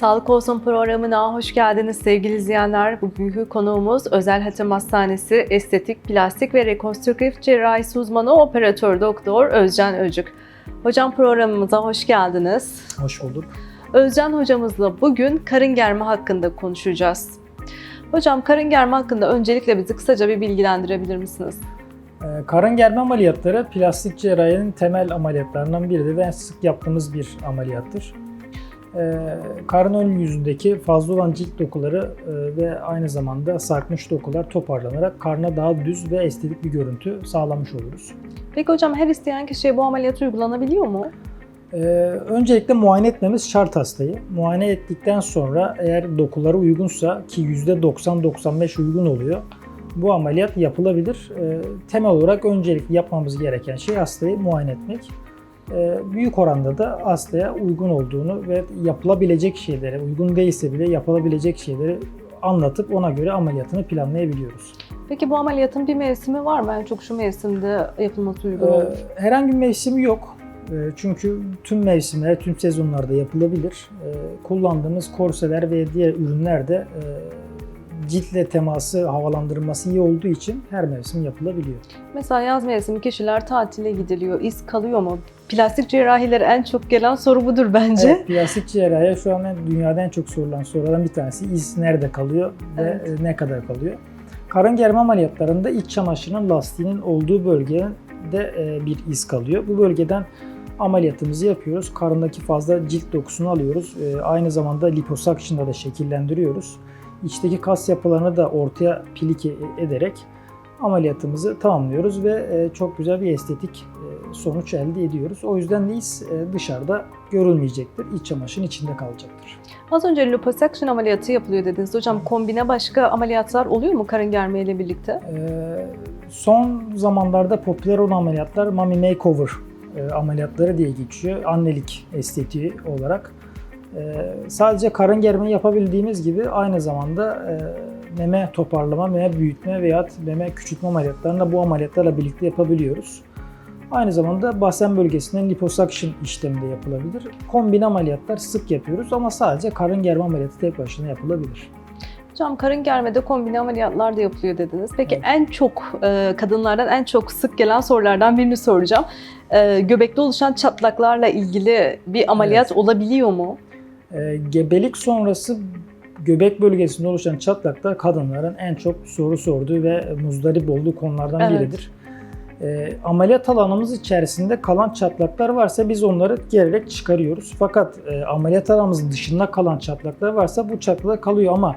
Sağlık Olsun programına hoş geldiniz sevgili izleyenler. Bugünkü konuğumuz Özel Hatem Hastanesi Estetik, Plastik ve Rekonstrüktif Cerrahisi uzmanı operatör doktor Özcan Öcük. Hocam programımıza hoş geldiniz. Hoş bulduk. Özcan hocamızla bugün karın germe hakkında konuşacağız. Hocam karın germe hakkında öncelikle bizi kısaca bir bilgilendirebilir misiniz? Ee, Karın germe ameliyatları plastik cerrahinin temel ameliyatlarından biridir ve sık yaptığımız bir ameliyattır. Ee, Karın ön yüzündeki fazla olan cilt dokuları e, ve aynı zamanda sarkmış dokular toparlanarak karna daha düz ve estetik bir görüntü sağlamış oluruz. Peki hocam her isteyen kişiye bu ameliyat uygulanabiliyor mu? Ee, Öncelikle muayene etmemiz şart hastayı. Muayene ettikten sonra eğer dokuları uygunsa ki %90-95 uygun oluyor bu ameliyat yapılabilir. Ee, Temel olarak öncelikle yapmamız gereken şey hastayı muayene etmek. Ee, Büyük oranda da hastaya uygun olduğunu ve yapılabilecek şeyleri, uygun değilse bile yapılabilecek şeyleri anlatıp ona göre ameliyatını planlayabiliyoruz. Peki bu ameliyatın bir mevsimi var mı? En çok şu mevsimde yapılması uygun Ee, olur. Herhangi bir mevsimi yok. Ee, Çünkü tüm mevsimler, tüm sezonlarda yapılabilir. Ee, Kullandığımız korseler ve diğer ürünler de e, ciltle teması, havalandırılması iyi olduğu için her mevsim yapılabiliyor. Mesela yaz mevsimi kişiler tatile gidiliyor. İz kalıyor mu? Plastik cerrahilere en çok gelen soru budur bence. Evet, plastik cerrahiye şu an dünyada en çok sorulan sorulardan bir tanesi iz nerede kalıyor ve Evet. e, ne kadar kalıyor. Karın germe ameliyatlarında iç çamaşırının lastiğinin olduğu bölgede e, bir iz kalıyor. Bu bölgeden ameliyatımızı yapıyoruz. Karındaki fazla cilt dokusunu alıyoruz. E, Aynı zamanda liposuction'da da şekillendiriyoruz. İçteki kas yapılarını da ortaya pilike ederek ameliyatımızı tamamlıyoruz ve e, çok güzel bir estetik e, sonuç elde ediyoruz. O yüzden de iz e, dışarıda görülmeyecektir. İç çamaşırın içinde kalacaktır. Az önce liposuction ameliyatı yapılıyor dediniz. Hocam kombine başka ameliyatlar oluyor mu karın germe ile birlikte? Son zamanlarda popüler olan ameliyatlar mommy makeover ameliyatları diye geçiyor. Annelik estetiği olarak. E, Sadece karın germe yapabildiğimiz gibi aynı zamanda e, meme toparlama, meme büyütme veya meme küçültme ameliyatlarını da bu ameliyatlarla birlikte yapabiliyoruz. Aynı zamanda basen bölgesinden liposuction işlemi de yapılabilir. Kombine ameliyatlar sık yapıyoruz ama sadece karın germe ameliyatı tek başına yapılabilir. Hocam karın germede kombine ameliyatlar da yapılıyor dediniz. Peki Evet. en çok e, kadınlardan en çok sık gelen sorulardan birini soracağım. E, göbekte oluşan çatlaklarla ilgili bir ameliyat Evet. olabiliyor mu? Ee, gebelik sonrası göbek bölgesinde oluşan çatlaklar kadınların en çok soru sorduğu ve muzdarip olduğu konulardan Evet. biridir. Ee, ameliyat alanımız içerisinde kalan çatlaklar varsa biz onları gererek çıkarıyoruz. Fakat e, ameliyat alanımızın dışında kalan çatlaklar varsa bu çatlaklar kalıyor ama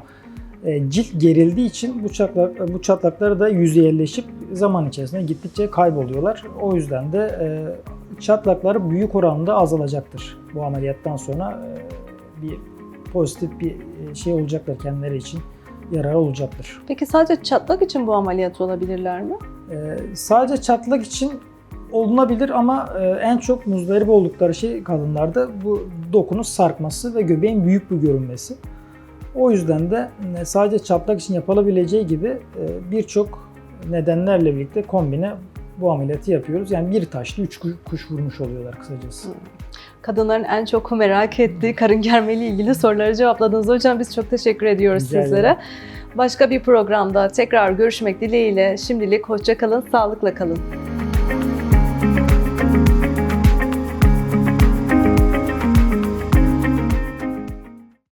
e, cilt gerildiği için bu çatlak bu çatlaklar da yüzeyleşip zaman içerisinde gittikçe kayboluyorlar. O yüzden de e, çatlaklar büyük oranda azalacaktır. Bu ameliyattan sonra e, bir pozitif bir e, şey olacaktır kendileri için yarar olacaktır. Peki sadece çatlak için bu ameliyat olabilirler mi? E, sadece çatlak için olunabilir ama e, en çok muzdarip oldukları şey kadınlarda bu dokunun sarkması ve göbeğin büyük bir görünmesi. O yüzden de e, sadece çatlak için yapılabileceği gibi birçok nedenlerle birlikte kombine bu ameliyatı yapıyoruz. Yani bir taşla üç kuş vurmuş oluyorlar kısacası. Kadınların en çok merak ettiği karın germe ile ilgili soruları cevapladınız. Hocam biz çok teşekkür ediyoruz Rica sizlere. ederim. Başka bir programda tekrar görüşmek dileğiyle şimdilik hoşça kalın, sağlıkla kalın.